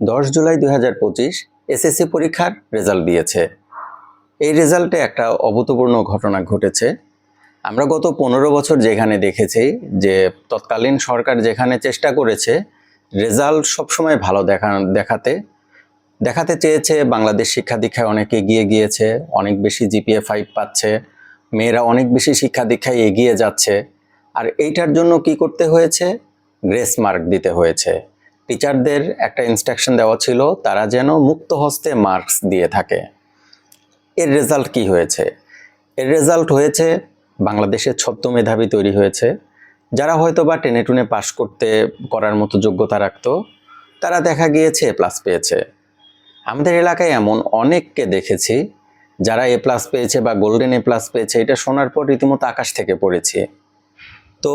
দশ জুলাই দুই হাজার পঁচিশ এসএসসি পরীক্ষার রেজাল্ট দিয়েছে। এই রেজাল্টে একটা অভূতপূর্ণ ঘটনা ঘটেছে। আমরা গত পনেরো বছর যেখানে দেখেছি যে তৎকালীন সরকার যেখানে চেষ্টা করেছে, রেজাল্ট সবসময় ভালো দেখা, দেখাতে দেখাতে চেয়েছে। বাংলাদেশ শিক্ষা দীক্ষায় অনেক এগিয়ে গিয়েছে, অনেক বেশি জিপিএ ফাইভ পাচ্ছে, মেয়েরা অনেক বেশি শিক্ষা দীক্ষায় এগিয়ে যাচ্ছে। আর এইটার জন্য কি করতে হয়েছে? গ্রেস মার্ক দিতে হয়েছে। টিচারদের একটা ইনস্ট্রাকশন দেওয়া ছিল, তারা যেন মুক্ত হস্তে মার্কস দিয়ে থাকে। এর রেজাল্ট কি হয়েছে? এর রেজাল্ট হয়েছে বাংলাদেশে ছদ্ম মেধাবী তৈরি হয়েছে। যারা হয়তো বা টেনে টুনে পাশ করতে, করার মতো যোগ্যতা রাখতো, তারা দেখা গিয়েছে এ প্লাস পেয়েছে। আমাদের এলাকায় এমন অনেককে দেখেছি, যারা এ প্লাস পেয়েছে বা গোল্ডেন এ প্লাস পেয়েছে, এটা শোনার পর রীতিমতো আকাশ থেকে পড়েছি। তো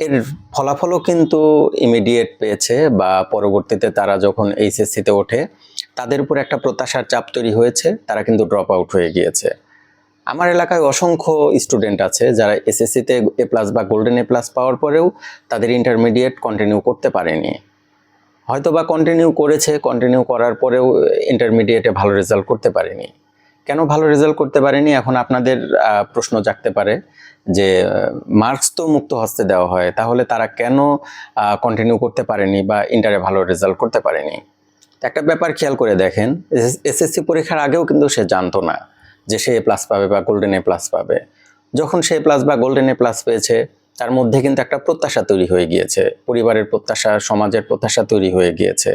এর ফলাফলও কিন্তু ইমিডিয়েট পেয়েছে বা পরবর্তীতে তারা যখন এইচএসসিতে ওঠে, তাদের উপর একটা প্রত্যাশার চাপ তৈরি হয়েছে, তারা কিন্তু ড্রপ আউট হয়ে গিয়েছে। আমার এলাকায় অসংখ্য স্টুডেন্ট আছে যারা এসএসসিতে এ প্লাস বা গোল্ডেন এ প্লাস পাওয়ার পরেও তাদের ইন্টারমিডিয়েট কন্টিনিউ করতে পারেনি। হয়তো বা কন্টিনিউ করেছে কন্টিনিউ করার পরেও ইন্টারমিডিয়েটে ভালো রেজাল্ট করতে পারেনি। কেন ভালো রেজাল্ট করতে পারেনি? এখন আপনাদের প্রশ্ন জাগতে পারে যে মার্কস তো মুক্ত হস্তে দেওয়া হয়, তাহলে তারা কেন কন্টিনিউ করতে পারেনি বা ইন্টারে ভালো রেজাল্ট করতে পারেনি? একটা ব্যাপার খেয়াল করে দেখেন এসএসসি পরীক্ষার আগেও কিন্তু সে জানতো না যে সে এ প্লাস পাবে বা গোল্ডেন এ প্লাস পাবে। যখন সে প্লাস বা গোল্ডেন এ প্লাস পেয়েছে, তার মধ্যে কিন্তু একটা প্রত্যাশা তৈরি হয়ে গিয়েছে, পরিবারের প্রত্যাশা, সমাজের প্রত্যাশা তৈরি হয়ে গিয়েছে।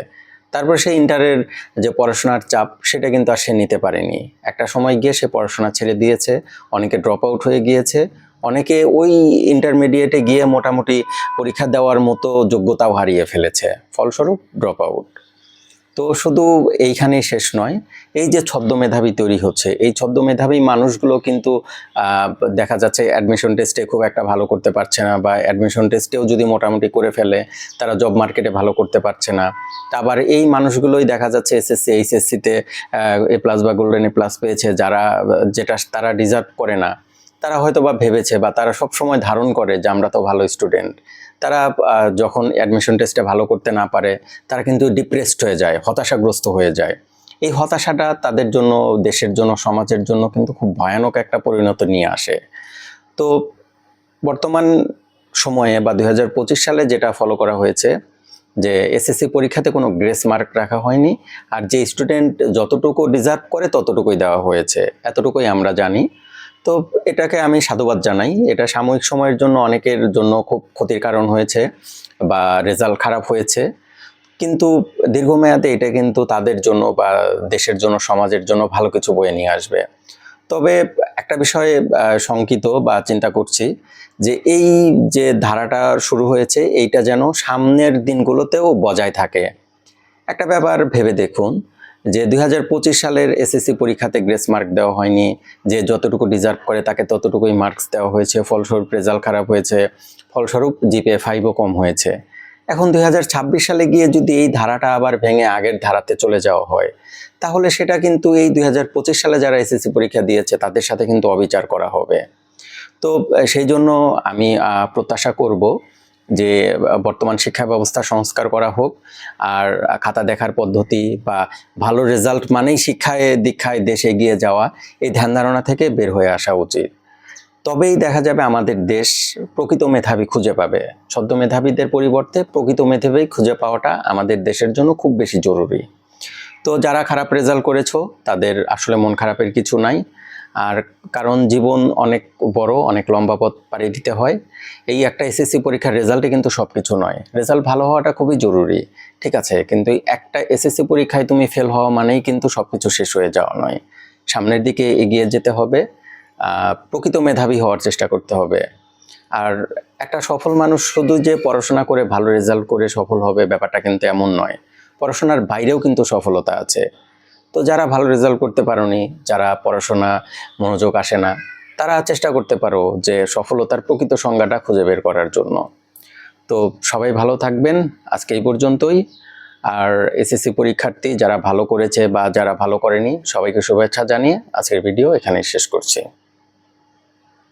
তারপর সে ইন্টারের যে পড়াশোনার চাপ, সেটা কিন্তু আর সে নিতে পারেনি। একটা সময় গিয়ে সে পড়াশোনা ছেড়ে দিয়েছে, অনেকে ড্রপ আউট হয়ে গিয়েছে, অনেকে ওই ইন্টারমিডিয়েটে গিয়ে মোটামুটি পরীক্ষা দেওয়ার মতো যোগ্যতাও হারিয়ে ফেলেছে। ফলস্বরূপ ড্রপ আউট তো শুধু এইখানেই শেষ নয়, এই যে ছদ্ম মেধাবী তৈরি হচ্ছে, এই ছদ্ম মেধাবী মানুষগুলো কিন্তু দেখা যাচ্ছে অ্যাডমিশন টেস্টে খুব একটা ভালো করতে পারছে না বা অ্যাডমিশন টেস্টেও যদি মোটামুটি করে ফেলে, তারা জব মার্কেটে ভালো করতে পারছে না। আবার এই মানুষগুলোই দেখা যাচ্ছে এসএসসি এইচএসসিতে এ প্লাস বা গোল্ডেন এ প্লাস পেয়েছে, যারা, যেটা তারা ডিজার্ভ করে না। তারা হয়তো বা ভেবেছে বা তারা সব সময় ধারণ করে যে আমরা তো ভালো স্টুডেন্ট তারা যখন অ্যাডমিশন টেস্টে ভালো করতে না পারে, তারা কিন্তু ডিপ্রেসড হয়ে যায়, হতাশাগ্রস্ত হয়ে যায়। এই হতাশাটা তাদের জন্য, দেশের জন্য, সমাজের জন্য কিন্তু খুব ভয়ানক একটা পরিণত নিয়ে আসে। তো বর্তমান সময়ে বা দু হাজার পঁচিশ সালে যেটা ফলো করা হয়েছে, যে এসএসসি পরীক্ষাতে কোনো গ্রেস মার্ক রাখা হয়নি, আর যে স্টুডেন্ট যতটুকু ডিজার্ভ করে ততটুকুই দেওয়া হয়েছে। এতটুকুই আমরা জানি। তো এটাকে আমি সাধুবাদ জানাই। এটা সাময়িক সময়ের জন্য অনেকের জন্য খুব ক্ষতির কারণ হয়েছে বা রেজাল্ট খারাপ হয়েছে। কিন্তু দীর্ঘমেয়াদে এটা কিন্তু তাদের জন্য বা দেশের জন্য, সমাজের জন্য ভালো কিছু বয়ে নিয়ে আসবে। তবে একটা বিষয়ে শঙ্কিত বা চিন্তা করছি যে এই যে ধারাটা শুরু হয়েছে, এইটা যেন সামনের দিনগুলোতেও বজায় থাকে। একটা ব্যাপার ভেবে দেখুন যে দুই হাজার পঁচিশ সালের এসএসসি পরীক্ষাতে গ্রেস মার্ক দেওয়া হয়নি, যে যতটুকু ডিজার্ভ করে তাকে ততটুকুই মার্কস দেওয়া হয়েছে। ফলস্বরূপ রেজাল্ট খারাপ হয়েছে, ফলস্বরূপ জিপিএ ফাইভও কম হয়েছে। এখন দুই হাজার ছাব্বিশ সালে গিয়ে যদি এই ধারাটা আবার ভেঙে আগের ধারাতে চলে যাওয়া হয়, তাহলে সেটা কিন্তু এই দুই হাজার পঁচিশ সালে যারা এসএসসি পরীক্ষা দিয়েছে, তাদের সাথে কিন্তু অবিচার করা হবে। তো, সেই জন্য আমি প্রত্যাশা করব যে, বর্তমান শিক্ষা ব্যবস্থা সংস্কার করা হোক আর খাতা দেখার পদ্ধতি বা ভালো রেজাল্ট মানেই শিক্ষায়, দীক্ষায় দেশে এগিয়ে যাওয়া, এই ধ্যান ধারণা থেকে বের হয়ে আসা উচিত। তবেই দেখা যাবে আমাদের দেশ প্রকৃত মেধাবী খুঁজে পাবে। ছদ্ম মেধাবীদের পরিবর্তে প্রকৃত মেধাবী খুঁজে পাওয়াটা আমাদের দেশের জন্য খুব বেশি জরুরি। তো যারা খারাপ রেজাল্ট করেছ, তাদের আসলে মন খারাপের কিছু নাই। আর কারণ জীবন অনেক বড়, অনেক লম্বা পথ পাড়ি দিতে হয়। এই একটা এসএসসি পরীক্ষার রেজাল্টে কিন্তু সব কিছু নয়। রেজাল্ট ভালো হওয়াটা খুবই জরুরি, ঠিক আছে? কিন্তু একটা এসএসসি পরীক্ষায় তুমি ফেল হওয়া মানেই কিন্তু সব কিছু শেষ হয়ে যাওয়া নয়। সামনের দিকে এগিয়ে যেতে হবে প্রকৃত মেধাবী হওয়ার চেষ্টা করতে হবে। আর একটা সফল মানুষ শুধু যে পড়াশোনা করে ভালো রেজাল্ট করে সফল হবে ব্যাপারটা কিন্তু এমন নয়। পড়াশোনার বাইরেও কিন্তু সফলতা আছে। তো যারা ভালো রেজাল্ট করতে পারোনি, যারা পড়াশোনা, মনোযোগ আসে না, তারা চেষ্টা করতে পারো যে সফলতার প্রকৃত সংজ্ঞাটা খুঁজে বের করার জন্য। তো সবাই ভালো থাকবেন, আজকে এই পর্যন্তই। আর এসএসসি পরীক্ষার্থী যারা ভালো করেছে বা যারা ভালো করেনি, সবাইকে শুভেচ্ছা জানিয়ে আজকের ভিডিও এখানেই শেষ করছি।